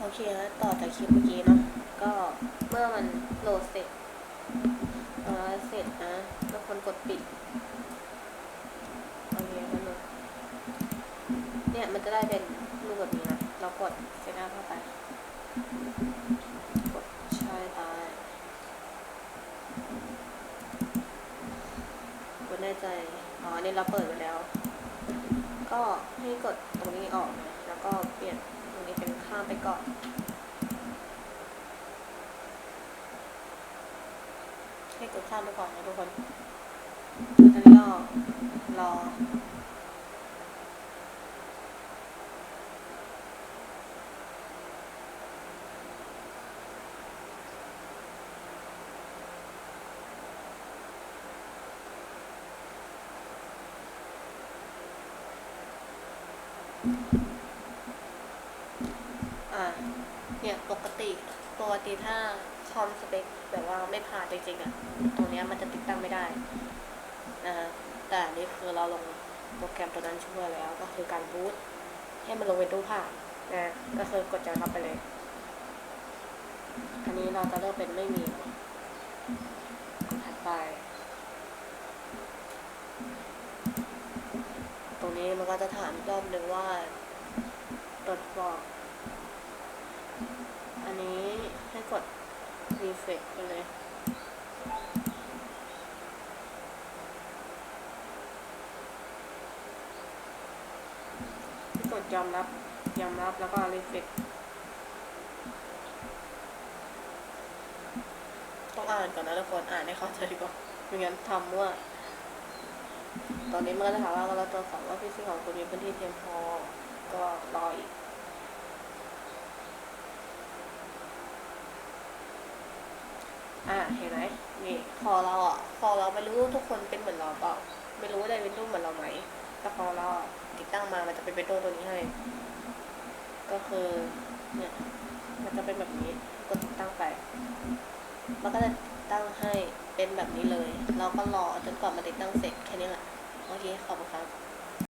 โอเคแล้วต่อจากคลิปเมื่อกี้เนาะก็เมื่อมันโหลดเสร็จเออเสร็จนะแล้วคนกดปิดโอเคมันหลุดเนี่ยมันจะได้เป็นรูปแบบนี้นะเรากดเซตอัพเข้าไปกดใช่ตายกดแน่ใจอ๋ออันนี่เราเปิดไปแล้ว ก็ให้กดตรงนี้ออกนะแล้ว ก็เปลี่ยนตรงนี้เป็นข้ามไปก่อน ให้กดข้ามไปก่อนนะทุกคนตอนนี้ก็รอ อ่าเนี่ยปกติปกติถ้าคอมสเปคแบบว่าไม่ผ่านจริงๆอะตรงเนี้ยมันจะติดตั้งไม่ได้นะฮะแต่นี่คือเราลงโปรแกรมตัวนั้นช่วยแล้ว ก็คือการบูตให้มันลงเวนดูผ่านนะก็คือกดจอยเข้าไปเลย อันนี้เราจะเลือกเป็นไม่มีกดถัดไป ตรงนี้มันก็จะถามรอบหนึ่งว่าตรวจสอบ อันนี้ให้กด refresh ไปเลย ให้กดยอมรับ ยอมรับแล้วก็ refresh ต้องอ่านก่อนนะทุกคน อ่านให้เข้าใจก่อนไม่งั้นทำว่า ตอนนี้มันก็จะถามว่าเราตรวจสอบว่าพีซีของคุณมีพื้นที่เพียงพอ ก็รอ อ่าเห็นไหมนี่พอเราอะพอเราไม่รู้ทุกคนเป็นเหมือนเราเปล่าไม่รู้ได้เป็นรูปเหมือนเราไหมแต่พอเราติดตั้งมามันจะเป็นเป็นตัวตัวนี้ให้ ก็คือเนี่ยมันจะเป็นแบบนี้กดติดตั้งไป มันก็จะตั้งให้เป็นแบบนี้เลย เราก็รอจนกว่ามันติดตั้งเสร็จแค่นี้แหละโอเคขอบคุณครับ